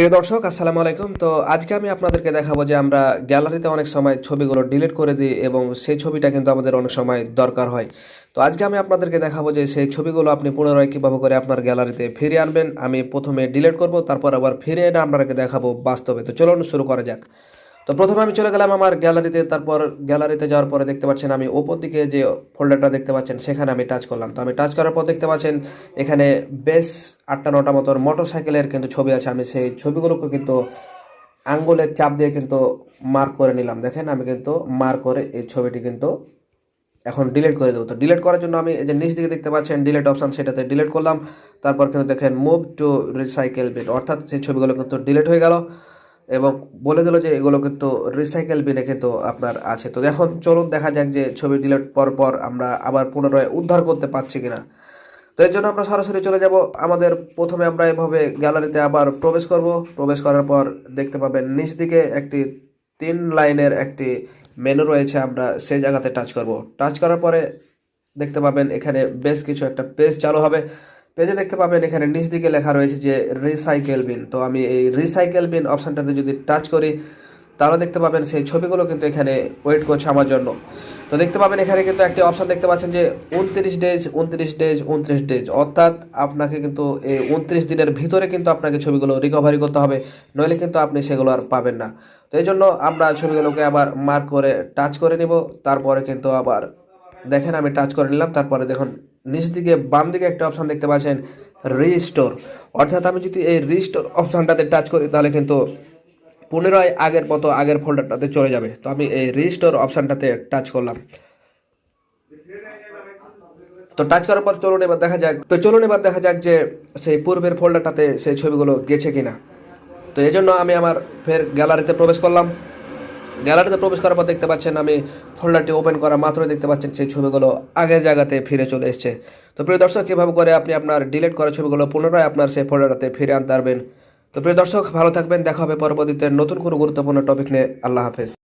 প্রিয় দর্শক, আসসালামু আলাইকুম। তো আজকে আমি আপনাদেরকে দেখাবো যে আমরা গ্যালারিতে অনেক সময় ছবিগুলো ডিলিট করে দিই এবং সেই ছবিটা কিন্তু আমাদের অনেক সময় দরকার হয়। তো আজকে আমি আপনাদেরকে দেখাবো যে সেই ছবিগুলো আপনি পুনরায় কীভাবে করে আপনার গ্যালারিতে ফিরে আনবেন। আমি প্রথমে ডিলিট করব, তারপর আবার ফিরে এনে আপনাদেরকে দেখাবো বাস্তবে। তো চলুন শুরু করা যাক। তো প্রথমে আমি চলে গেলাম আমার গ্যালারিতে, তারপর গ্যালারিতে যাওয়ার পরে দেখতে পাচ্ছেন আমি ওপর দিকে যে ফোল্ডারটা দেখতে পাচ্ছেন, সেখানে আমি টাচ করলাম। তো আমি টাচ করার পর দেখতে পাচ্ছেন এখানে বেশ আটটা নটা মতো মোটর সাইকেলের কিন্তু ছবি আছে। আমি সেই ছবিগুলোকে কিন্তু আঙ্গুলের চাপ দিয়ে কিন্তু মার্ক করে নিলাম। দেখেন আমি কিন্তু মার্ক করে এই ছবিটি কিন্তু এখন ডিলিট করে দেবো। তো ডিলিট করার জন্য আমি যে নিচ দিকে দেখতে পাচ্ছেন ডিলিট অপশান সেটাতে ডিলিট করলাম। তারপর কিন্তু দেখেন মুভ টু রিসাইকেল বিট অর্থাৎ সেই ছবিগুলো কিন্তু ডিলিট হয়ে গেল। এবং বলে দিল যে এগুলো কিন্তু রিসাইকেল বিনে কিন্তু আপনার আছে। তো এখন চলুন দেখা যাক যে ছবি ডিলিট পর পর আমরা আবার পুনরায় উদ্ধার করতে পারছি কিনা। তো এর জন্য আমরা সরাসরি চলে যাব। আমাদের প্রথমে আমরা এভাবে গ্যালারিতে আবার প্রবেশ করব। প্রবেশ করার পর দেখতে পাবেন নিচ দিকে একটি তিন লাইনের একটি মেনু রয়েছে, আমরা সেই জায়গাতে টাচ করব। টাচ করার পরে দেখতে পাবেন এখানে বেশ কিছু একটা পেজ চালু হবে। পেজে দেখতে পাবেন এখানে নিচ দিকে লেখা রয়েছে যে রিসাইকেল বিন তো আমি এই রিসাইকেল বিন অপশানটাতে যদি টাচ করি, তাহলে দেখতে পাবেন সেই ছবিগুলো কিন্তু এখানে ওয়েট করছে আমার জন্য। তো দেখতে পাবেন এখানে কিন্তু একটি অপশন দেখতে পাচ্ছেন যে উনত্রিশ ডেজ উনত্রিশ ডেজ উনত্রিশ ডেজ অর্থাৎ আপনাকে কিন্তু এই উনত্রিশ দিনের ভিতরে কিন্তু আপনাকে ছবিগুলো রিকভারি করতে হবে, নইলে কিন্তু আপনি সেগুলো আর পাবেন না। তো এই জন্য আমরা ছবিগুলোকে আবার মার্ক করে টাচ করে নিব, তারপরে কিন্তু আবার দেখেন আমি টাচ করে নিলাম, তারপরে দেখুন নিচ দিকে বাম দিকে একটা অপশন দেখতে পাচ্ছেন রিস্টোর অর্থাৎ আমি যদি এই রিস্টোর অপশানটাতে টাচ করি, তাহলে কিন্তু পুনরায় আগের মতো আগের ফোল্ডারটাতে চলে যাবে। তো আমি এই রিস্টোর অপশানটাতে টাচ করলাম। তো টাচ করার পর চলুন এবার দেখা যাক। তো চলুন এবার দেখা যাক যে সেই পূর্বের ফোল্ডারটাতে সেই ছবিগুলো গেছে কিনা। তো এই জন্য আমি আমার ফের গ্যালারিতে প্রবেশ করলাম। গ্যালারিতে প্রবেশ করার পর দেখতে পাচ্ছেন আমি ফোল্ডারটি ওপেন করা মাত্রই দেখতে পাচ্ছেন, সেই ছবিগুলো আগের জায়গাতে ফিরে চলে এসছে। তো প্রিয় দর্শক কীভাবে করে আপনি আপনার ডিলিট করা ছবিগুলো পুনরায় আপনার সেই ফোল্ডারটাতে ফিরে আনতে পারবেন। তো প্রিয় দর্শক, ভালো থাকবেন, দেখা হবে পরবর্তীতে নতুন কোনো গুরুত্বপূর্ণ টপিক নিয়ে। আল্লাহ হাফেজ।